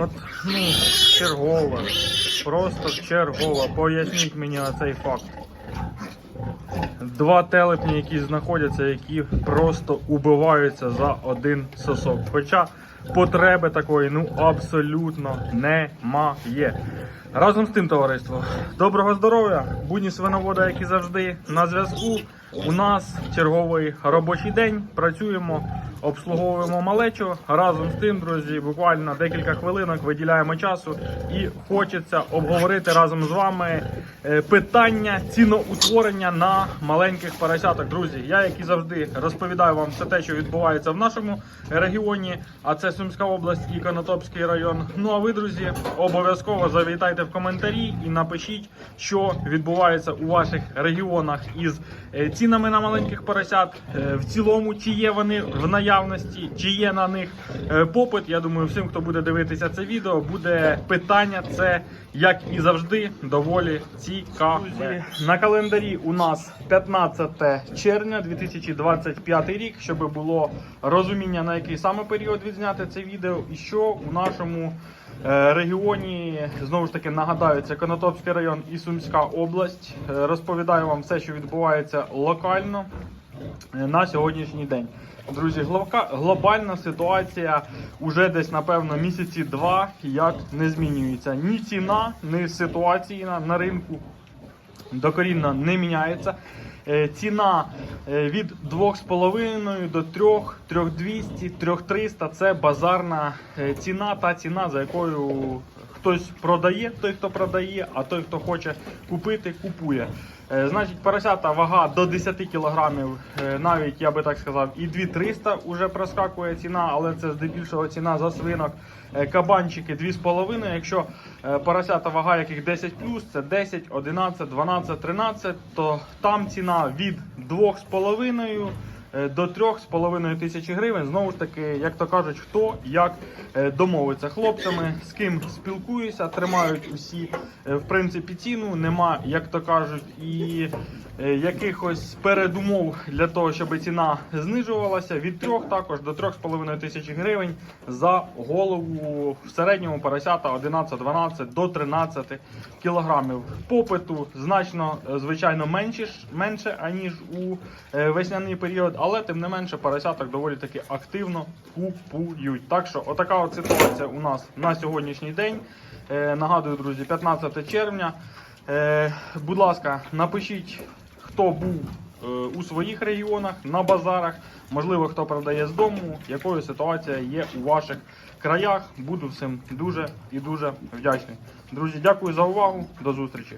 От, ну, чергова. Просто чергова. Поясніть мені на цей факт. Два телепні, які знаходяться, які просто убиваються за один сосок. Хоча потреби такої ну абсолютно немає. Разом з тим, товариство, доброго здоров'я, будні свиновода, і завжди, на зв'язку. У нас черговий робочий день. Працюємо, обслуговуємо малечу. Разом з тим, друзі, буквально декілька хвилинок виділяємо часу і хочеться обговорити разом з вами е, питання ціноутворення на маленьких поросяток. Друзі, я, як і завжди, розповідаю вам все те, що відбувається в нашому регіоні, а це Сумська область і Конотопський район. Ну а ви, друзі, обов'язково завітайте в коментарі і напишіть, що відбувається у ваших регіонах із е, цінами на маленьких поросят. Е, В цілому, чи є вони в наявності, чи є на них е, попит. Я думаю, всім, хто буде дивитися це відео, буде питання. Це як і завжди доволі цікаве. На календарі у нас 15 червня 2025 рік, щоб було розуміння на який саме період відзняти це відео, і що у нашому е, регіоні знову ж таки нагадаю, це Конотопський район і Сумська область. Е, Розповідаю вам все, що відбувається локально на сьогоднішній день. Друзі, глобальна ситуація уже десь, напевно, місяці два як не змінюється. Ні ціна, ні ситуація на, на ринку докорінно не міняється. Е, Ціна е, від 2,5 до 3, 3200, 3300 це базарна е, ціна, та ціна, за якою хтось продає, той, хто продає, а той, хто хоче купити, купує. Е, Значить, поросята вага до 10 кілограмів, е, навіть я би так сказав, і 2300 вже проскакує ціна, але це здебільшого ціна за свинок. Е, Кабанчики 2,5. Якщо поросята вага яких 10 це 10, 11, 12, 13, то там ціна від 2,5 е, до 3,5 тисячі гривень. Знову ж таки, як то кажуть, хто як е, домовиться. Хлопцями з ким спілкуюся, тримають усі е, в принципі ціну. Нема, як то кажуть, і е, якихось передумов для того, щоб ціна знижувалася від 3 також до 3,5 тисячі гривень за голову в середньому поросята 11-12 до 13 кілограмів. Попиту значно е, звичайно менше, менше аніж у е, весняний період, але тим не менше поросяток доволі таки активно купують. Так що отака от ситуація у нас на сьогоднішній день. Е, Нагадую, друзі, 15 червня. Е, Будь ласка, напишіть, хто був е, у своїх регіонах, на базарах, можливо, хто продає з дому, якою ситуація є у ваших краях. Буду всім дуже і дуже вдячний. Друзі, дякую за увагу. До зустрічі.